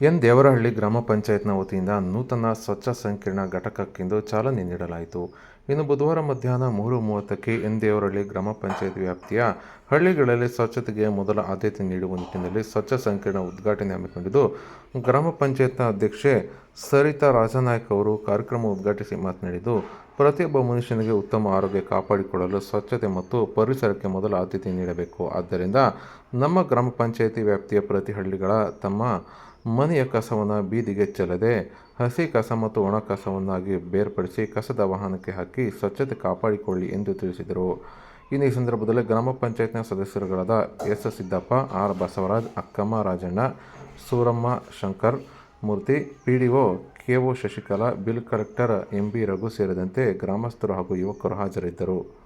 N Devarahalli ಗ್ರಾಮ ಪಂಚಾಯತ್ನ ವತಿಯಿಂದ ನೂತನ ಸ್ವಚ್ಛ ಸಂಕೀರ್ಣ ಘಟಕಕ್ಕಿಂದು ಚಾಲನೆ ನೀಡಲಾಯಿತು. ಇನ್ನು ಬುಧವಾರ ಮಧ್ಯಾಹ್ನ ಮೂರು ಮೂವತ್ತಕ್ಕೆ ಎನ್ ದೇವರಹಳ್ಳಿ ಗ್ರಾಮ ಪಂಚಾಯತ್ ವ್ಯಾಪ್ತಿಯ ಹಳ್ಳಿಗಳಲ್ಲಿ ಸ್ವಚ್ಛತೆಗೆ ಮೊದಲ ಆದ್ಯತೆ ನೀಡುವ ನಿಟ್ಟಿನಲ್ಲಿ ಸ್ವಚ್ಛ ಸಂಕೀರ್ಣ ಉದ್ಘಾಟನೆ ಹಮ್ಮಿಕೊಂಡಿದ್ದು, ಗ್ರಾಮ ಪಂಚಾಯತ್ನ ಅಧ್ಯಕ್ಷೆ ಸರಿತಾ ರಾಜನಾಯ್ಕ ಅವರು ಕಾರ್ಯಕ್ರಮ ಉದ್ಘಾಟಿಸಿ ಮಾತನಾಡಿದ್ದು ಪ್ರತಿಯೊಬ್ಬ ಮನುಷ್ಯನಿಗೆ ಉತ್ತಮ ಆರೋಗ್ಯ ಕಾಪಾಡಿಕೊಳ್ಳಲು ಸ್ವಚ್ಛತೆ ಮತ್ತು ಪರಿಸರಕ್ಕೆ ಮೊದಲ ಆದ್ಯತೆ ನೀಡಬೇಕು. ಆದ್ದರಿಂದ ನಮ್ಮ ಗ್ರಾಮ ಪಂಚಾಯಿತಿ ವ್ಯಾಪ್ತಿಯ ಪ್ರತಿ ಹಳ್ಳಿಗಳ ತಮ್ಮ ಮನೆಯ ಕಸವನ್ನು ಬೀದಿಗೆ ಚೆಲ್ಲದೆ ಹಸಿ ಕಸ ಮತ್ತು ಒಣ ಕಸವನ್ನಾಗಿ ಬೇರ್ಪಡಿಸಿ ಕಸದ ವಾಹನಕ್ಕೆ ಹಾಕಿ ಸ್ವಚ್ಛತೆ ಕಾಪಾಡಿಕೊಳ್ಳಿ ಎಂದು ತಿಳಿಸಿದರು. ಇನ್ನು ಈ ಸಂದರ್ಭದಲ್ಲಿ ಗ್ರಾಮ ಪಂಚಾಯತ್ನ ಸದಸ್ಯರುಗಳಾದ S Siddappa, R Basavaraj, Akkamma, Rajanna, Suramma, Shankar Murthy, P D O, K O Shashikala, bill collector M B Raghu ಸೇರಿದಂತೆ ಗ್ರಾಮಸ್ಥರು ಹಾಗೂ ಯುವಕರು ಹಾಜರಿದ್ದರು.